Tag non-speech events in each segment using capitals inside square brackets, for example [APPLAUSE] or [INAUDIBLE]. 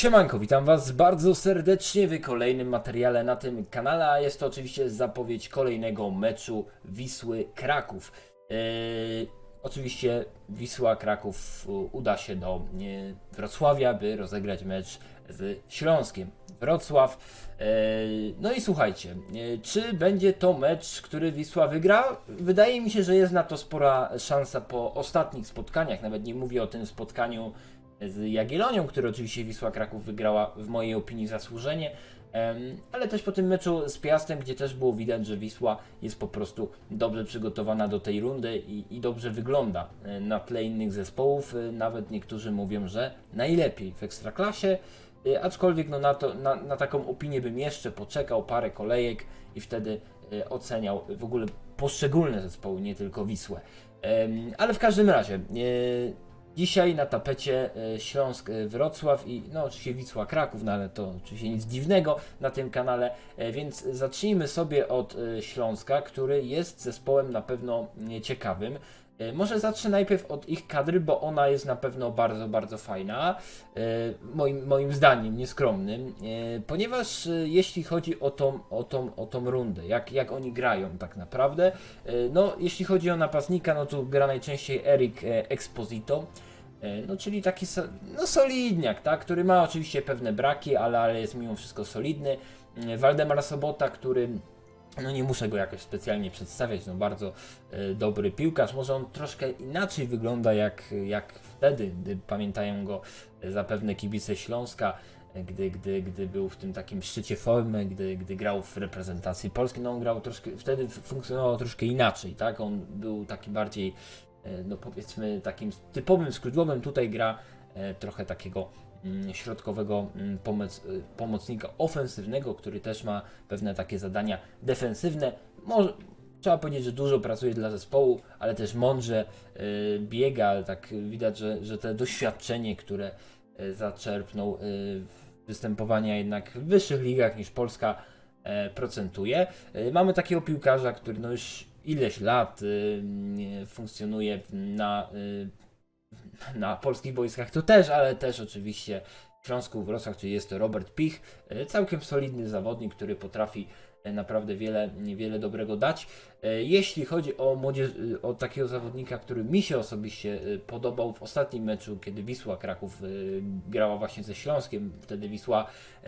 Siemanko, witam Was bardzo serdecznie w kolejnym materiale na tym kanale, a jest to oczywiście zapowiedź kolejnego meczu Wisły Kraków. Eee, oczywiście Wisła Kraków u- uda się do e, Wrocławia, by rozegrać mecz z Śląskiem. Wrocław. No i słuchajcie, e, czy będzie to mecz, który Wisła wygra? Wydaje mi się, że jest na to spora szansa po ostatnich spotkaniach. Nawet nie mówię o tym spotkaniu z Jagiellonią, który oczywiście Wisła Kraków wygrała w mojej opinii zasłużenie, ale też po tym meczu z Piastem, gdzie też było widać, że Wisła jest po prostu dobrze przygotowana do tej rundy i, i dobrze wygląda e, na tle innych zespołów. E, Nawet niektórzy mówią, że najlepiej w Ekstraklasie, E, aczkolwiek no na, to, na, na taką opinię bym jeszcze poczekał parę kolejek i wtedy oceniał w ogóle poszczególne zespoły, nie tylko Wisłę. Ale w każdym razie, Dzisiaj na tapecie e, Śląsk e, Wrocław i no oczywiście Wisła Kraków, no ale to oczywiście nic dziwnego na tym kanale, e, więc zacznijmy sobie od Śląska, który jest zespołem na pewno e, ciekawym. E, Może zacznę najpierw od ich kadry, bo ona jest na pewno bardzo, bardzo fajna, e, moim, moim zdaniem nieskromnym, e, ponieważ jeśli chodzi o tą, o tą, o tą rundę, jak, jak oni grają tak naprawdę, no jeśli chodzi o napastnika, no to gra najczęściej Eric Exposito, No, czyli taki no, solidniak, tak? który ma oczywiście pewne braki, ale, ale jest mimo wszystko solidny. Waldemar Sobota, który no nie muszę go jakoś specjalnie przedstawiać, no bardzo e, dobry piłkarz. Może on troszkę inaczej wygląda jak, jak wtedy, gdy pamiętają go e, zapewne kibice Śląska, e, gdy, gdy, gdy był w tym takim szczycie formy, gdy, gdy grał w reprezentacji Polski. No on grał troszkę, wtedy funkcjonował troszkę inaczej, tak? On był taki bardziej no powiedzmy takim typowym skrzydłowym, tutaj gra trochę takiego środkowego mm, pomoc, y, pomocnika ofensywnego, który też ma pewne takie zadania defensywne. Może, trzeba powiedzieć, że dużo pracuje dla zespołu, ale też mądrze y, biega, tak widać, że, że te doświadczenie, które y, zaczerpnął w występowania jednak w wyższych ligach niż Polska e, procentuje. Mamy takiego piłkarza, który no już ileś lat funkcjonuje na, na polskich boiskach, to też, ale też oczywiście w Śląsku Wrocław, czyli jest to Robert Pich, e, całkiem solidny zawodnik, który potrafi e, naprawdę wiele, wiele dobrego dać. E, Jeśli chodzi o młodzież, o takiego zawodnika, który mi się osobiście podobał w ostatnim meczu, kiedy Wisła Kraków grała właśnie ze Śląskiem, wtedy Wisła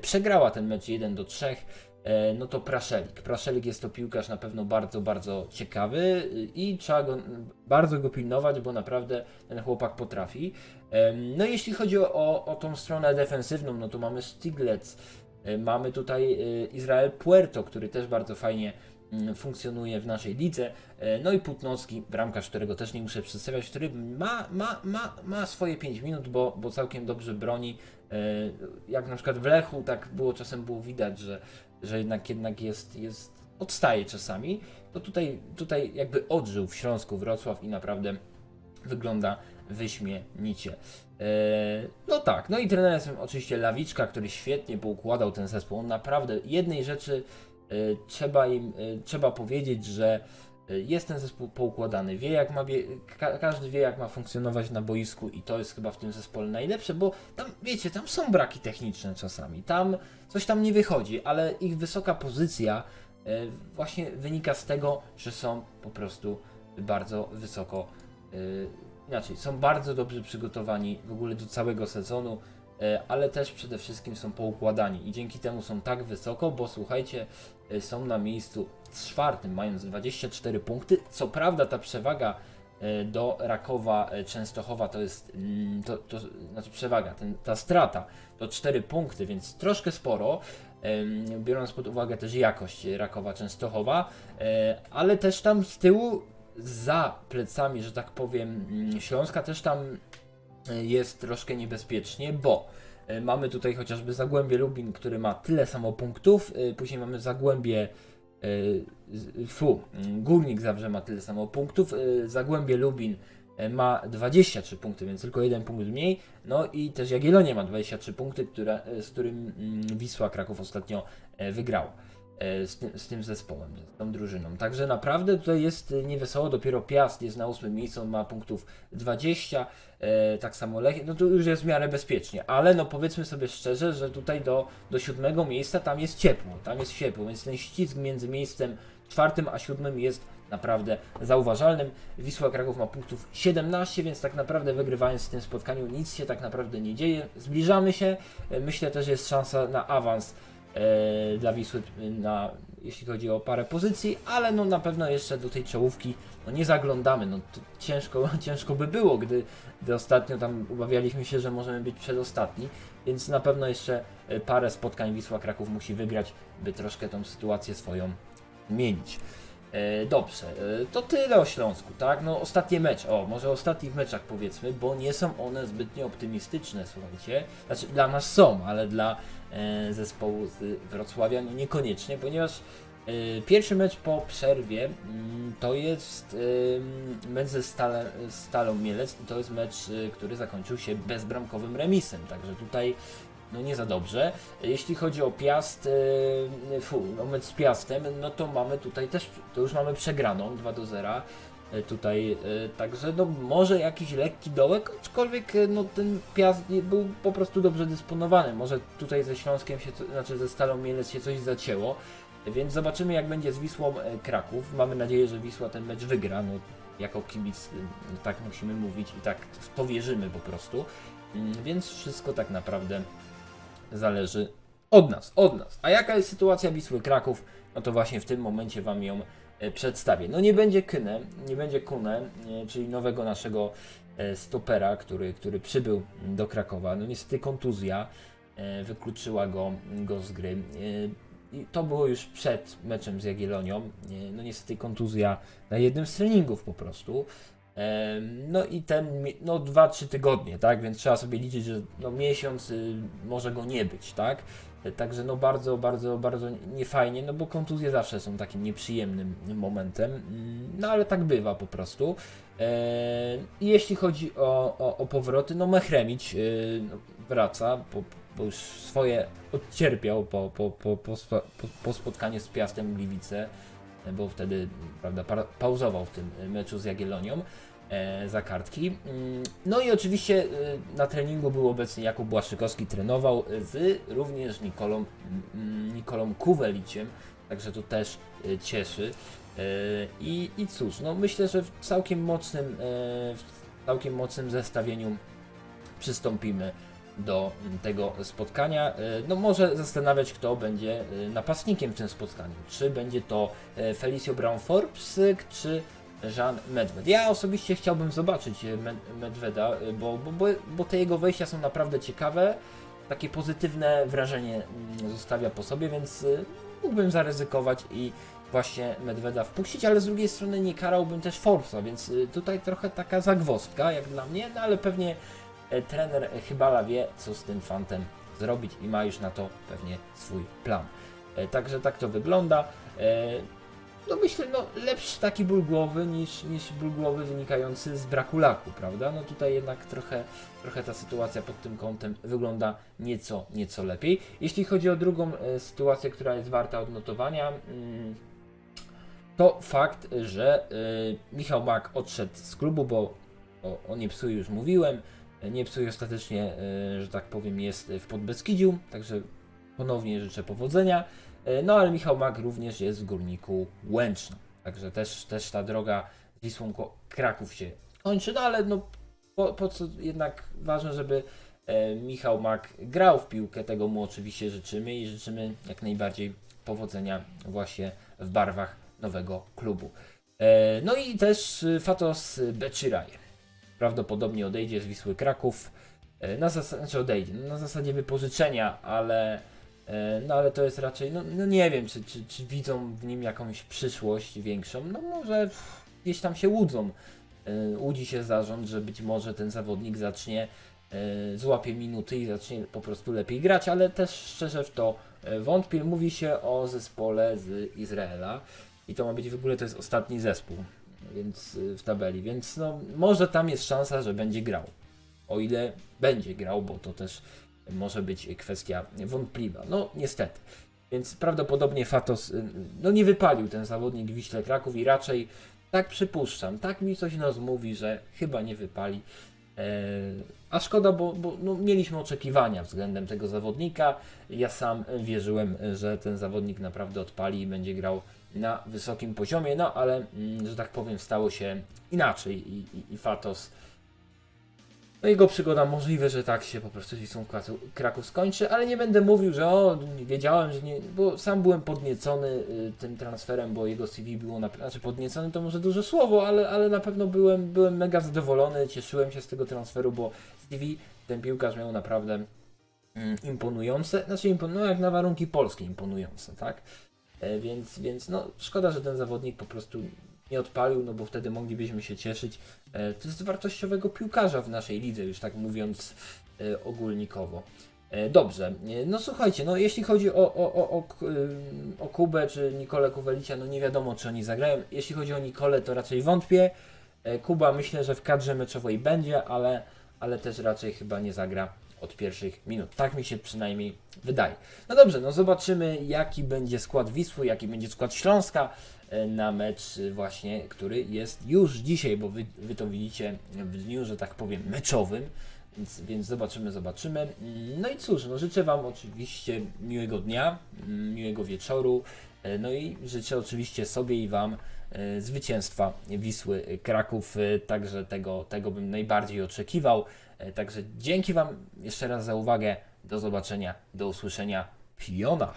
przegrała ten mecz 1 do 3. E, no to Praszelik. Praszelik jest to piłkarz na pewno bardzo, bardzo ciekawy y, i trzeba go bardzo go pilnować, bo naprawdę ten chłopak potrafi. Em, No jeśli chodzi o, o tą stronę defensywną, no to mamy Stiglec, e, mamy tutaj e, Izrael Puerto, który też bardzo fajnie funkcjonuje w naszej lidze. E, No i Putnowski, bramkarz, którego też nie muszę przedstawiać, który ma, ma, ma, ma swoje 5 minut, bo, bo całkiem dobrze broni. E, Jak na przykład w Lechu, tak było czasem było widać, że, że jednak, jednak jest, jest, odstaje czasami. To tutaj, tutaj jakby odżył w Śląsku Wrocław i naprawdę wygląda wyśmienicie. E, no tak, no i trenerem oczywiście Lawiczka, który świetnie poukładał ten zespół. On naprawdę jednej rzeczy trzeba im, e, trzeba powiedzieć, że e, jest ten zespół poukładany, wie jak ma, ka, każdy wie jak ma funkcjonować na boisku i to jest chyba w tym zespole najlepsze, bo tam, wiecie, tam są braki techniczne czasami, tam coś tam nie wychodzi, ale ich wysoka pozycja e, właśnie wynika z tego, że są po prostu bardzo wysoko e, inaczej, są bardzo dobrze przygotowani w ogóle do całego sezonu, e, ale też przede wszystkim są poukładani i dzięki temu są tak wysoko, bo słuchajcie, e, są na miejscu czwartym, mając 24 punkty. Co prawda ta przewaga e, do Rakowa e, Częstochowa to jest, mm, to, to znaczy przewaga, ten, ta strata to 4 punkty, więc troszkę sporo, biorąc pod uwagę też jakość Rakowa Częstochowa, e, ale też tam z tyłu za plecami, że tak powiem, mm, Śląska też tam e, jest troszkę niebezpiecznie, bo e, mamy tutaj chociażby Zagłębie Lubin, który ma tyle samo punktów, e, później mamy Zagłębie e, fu, mm, Górnik Zabrze ma tyle samo punktów, e, Zagłębie Lubin e, ma 23 punkty, więc tylko jeden punkt mniej, no i też Jagiellonia ma 23 punkty, które, e, z którym mm, Wisła Kraków ostatnio e, wygrał. E, z tym, z tym zespołem, z tą drużyną. Także naprawdę tutaj jest e, niewesoło, dopiero Piast jest na ósmym miejscu, on ma punktów 20, e, tak samo Lech, no to już jest w miarę bezpiecznie, ale no powiedzmy sobie szczerze, że tutaj do, do siódmego miejsca tam jest ciepło, tam jest ciepło, więc ten ścisk między miejscem czwartym a siódmym jest naprawdę zauważalnym. Wisła Kraków ma punktów 17, więc tak naprawdę wygrywając w tym spotkaniu nic się tak naprawdę nie dzieje. Zbliżamy się, myślę też jest szansa na awans dla Wisły, e, na, jeśli chodzi o parę pozycji, ale no na pewno jeszcze do tej czołówki no nie zaglądamy. No ciężko, [LAUGHS] ciężko by było, gdy, gdy ostatnio tam ubawialiśmy się, że możemy być przedostatni, więc na pewno jeszcze e, parę spotkań Wisła Kraków musi wygrać, by troszkę tą sytuację swoją zmienić. E, Dobrze, e, to tyle o Śląsku, tak? No ostatnie mecz, o, może ostatnich meczach powiedzmy, bo nie są one zbytnio optymistyczne, słuchajcie. Znaczy dla nas są, ale dla e, zespołu z Wrocławia no, niekoniecznie, ponieważ pierwszy mecz po przerwie mm, to jest mecz ze Stale, Stalą Mielec to jest mecz, który zakończył się bezbramkowym remisem, także tutaj no nie za dobrze. Jeśli chodzi o Piast, e, fu, o mecz z Piastem, no to mamy tutaj też, to już mamy przegraną 2 do 0. e, Tutaj, e, także no może jakiś lekki dołek, aczkolwiek no ten Piast był po prostu dobrze dysponowany. Może tutaj ze Śląskiem się, znaczy ze Stalą Mielec się coś zacięło, więc zobaczymy jak będzie z Wisłą Kraków. Mamy nadzieję, że Wisła ten mecz wygra, no jako kibic no, tak musimy mówić i tak w to wierzymy po prostu. Mm, Więc wszystko tak naprawdę zależy od nas, od nas. A jaka jest sytuacja Wisły Kraków? No to właśnie w tym momencie Wam ją e, przedstawię. No nie będzie Kynę, nie będzie Kune, e, czyli nowego naszego e, stopera, który, który przybył do Krakowa. No niestety kontuzja wykluczyła go, go z gry. I to było już przed meczem z Jagiellonią. No niestety kontuzja na jednym z treningów po prostu. No i ten, no 2-3 tygodnie, tak? Więc trzeba sobie liczyć, że no miesiąc y, może go nie być, tak? E, Także no bardzo, bardzo, bardzo niefajnie, no bo kontuzje zawsze są takim nieprzyjemnym momentem, Mm, no ale tak bywa po prostu. I jeśli chodzi o, o, o powroty, no Mechremić y, no, wraca, bo, bo już swoje odcierpiał po, po, po, po, po spotkaniu z Piastem Gliwice bo wtedy prawda, pa- pauzował w tym meczu z Jagiellonią e, za kartki. Mm, No i oczywiście e, na treningu był obecny Jakub Błaszczykowski, trenował z również Nikolą, mm, Nikolą Kuweliciem, także to też e, cieszy. E, I, I cóż, no myślę, że w całkiem mocnym, e, w całkiem mocnym zestawieniu przystąpimy do tego spotkania. E, No może zastanawiać, kto będzie e, napastnikiem w tym spotkaniu. Czy będzie to e, Felicio Brown Forbes, czy Jean Medved. Ja osobiście chciałbym zobaczyć Med- Medveda, bo, bo, bo, te jego wejścia są naprawdę ciekawe. Takie pozytywne wrażenie mm, zostawia po sobie, więc mógłbym zaryzykować i właśnie Medveda wpuścić, ale z drugiej strony nie karałbym też Forbesa, więc tutaj trochę taka zagwozdka jak dla mnie, no ale pewnie trener Chybala wie, co z tym fantem zrobić i ma już na to pewnie swój plan. E, Także tak to wygląda. E, No myślę, no lepszy taki ból głowy niż, niż ból głowy wynikający z braku laku, prawda? No tutaj jednak trochę, trochę ta sytuacja pod tym kątem wygląda nieco, nieco lepiej. Jeśli chodzi o drugą e, sytuację, która jest warta odnotowania, mm, to fakt, że e, Michał Mak odszedł z klubu, bo o, o Niepsuj już mówiłem. Niepsuj ostatecznie, e, że tak powiem, jest w Podbeskidziu, także ponownie życzę powodzenia. E, No ale Michał Mak również jest w Górniku Łęczno, także też, też ta droga z Wisłą Kraków się kończy, no ale no po, po co jednak ważne, żeby e, Michał Mak grał w piłkę, tego mu oczywiście życzymy i życzymy jak najbardziej powodzenia właśnie w barwach nowego klubu. No i też Fatos Beciraj prawdopodobnie odejdzie z Wisły Kraków. E, Na zasadzie, znaczy odejdzie, no na zasadzie wypożyczenia, ale, e, no ale to jest raczej, no, no nie wiem, czy, czy, czy widzą w nim jakąś przyszłość większą. No może gdzieś tam się łudzą. E, Łudzi się zarząd, że być może ten zawodnik zacznie, złapie minuty i zacznie po prostu lepiej grać, ale też szczerze w to wątpię. Mówi się o zespole z Izraela i to ma być w ogóle, to jest ostatni zespół więc y, w tabeli, więc no może tam jest szansa, że będzie grał. O ile będzie grał, bo to też może być kwestia wątpliwa. No niestety. Więc prawdopodobnie Fatos y, no nie wypalił ten zawodnik Wiśle Kraków i raczej tak przypuszczam, tak mi coś nas mówi, że chyba nie wypali. E, a szkoda, bo, bo no, mieliśmy oczekiwania względem tego zawodnika. Ja sam wierzyłem, że ten zawodnik naprawdę odpali i będzie grał na wysokim poziomie, no ale, mm, że tak powiem, stało się inaczej i, i, i Fatos. No jego przygoda możliwe, że tak się po prostu Wisłą Kraków skończy, ale nie będę mówił, że o, wiedziałem, że nie, bo sam byłem podniecony y, tym transferem, bo jego CV było, na, znaczy podniecony to może duże słowo, ale, ale na pewno byłem, byłem mega zadowolony, cieszyłem się z tego transferu, bo CV ten piłkarz miał naprawdę mm, imponujące, znaczy impon, no jak na warunki polskie imponujące, tak? E, więc, więc no szkoda, że ten zawodnik po prostu nie odpalił, no bo wtedy moglibyśmy się cieszyć. E, To jest wartościowego piłkarza w naszej lidze, już tak mówiąc e, ogólnikowo. E, Dobrze, E, no słuchajcie, no jeśli chodzi o, o, o, o, o Kubę czy Nikolę Kuwelicia, no nie wiadomo czy oni zagrają. Jeśli chodzi o Nikolę, to raczej wątpię. E, Kuba myślę, że w kadrze meczowej będzie, ale, ale też raczej chyba nie zagra od pierwszych minut. Tak mi się przynajmniej wydaje. No dobrze, no zobaczymy jaki będzie skład Wisły, jaki będzie skład Śląska e, na mecz właśnie, który jest już dzisiaj, bo wy, wy to widzicie w dniu, że tak powiem, meczowym. Więc, więc zobaczymy, zobaczymy. No i cóż, no życzę Wam oczywiście miłego dnia, miłego wieczoru. e, No i życzę oczywiście sobie i Wam e, zwycięstwa Wisły Kraków. Także tego, tego bym najbardziej oczekiwał. E, Także dzięki Wam jeszcze raz za uwagę. Do zobaczenia, do usłyszenia. Piona!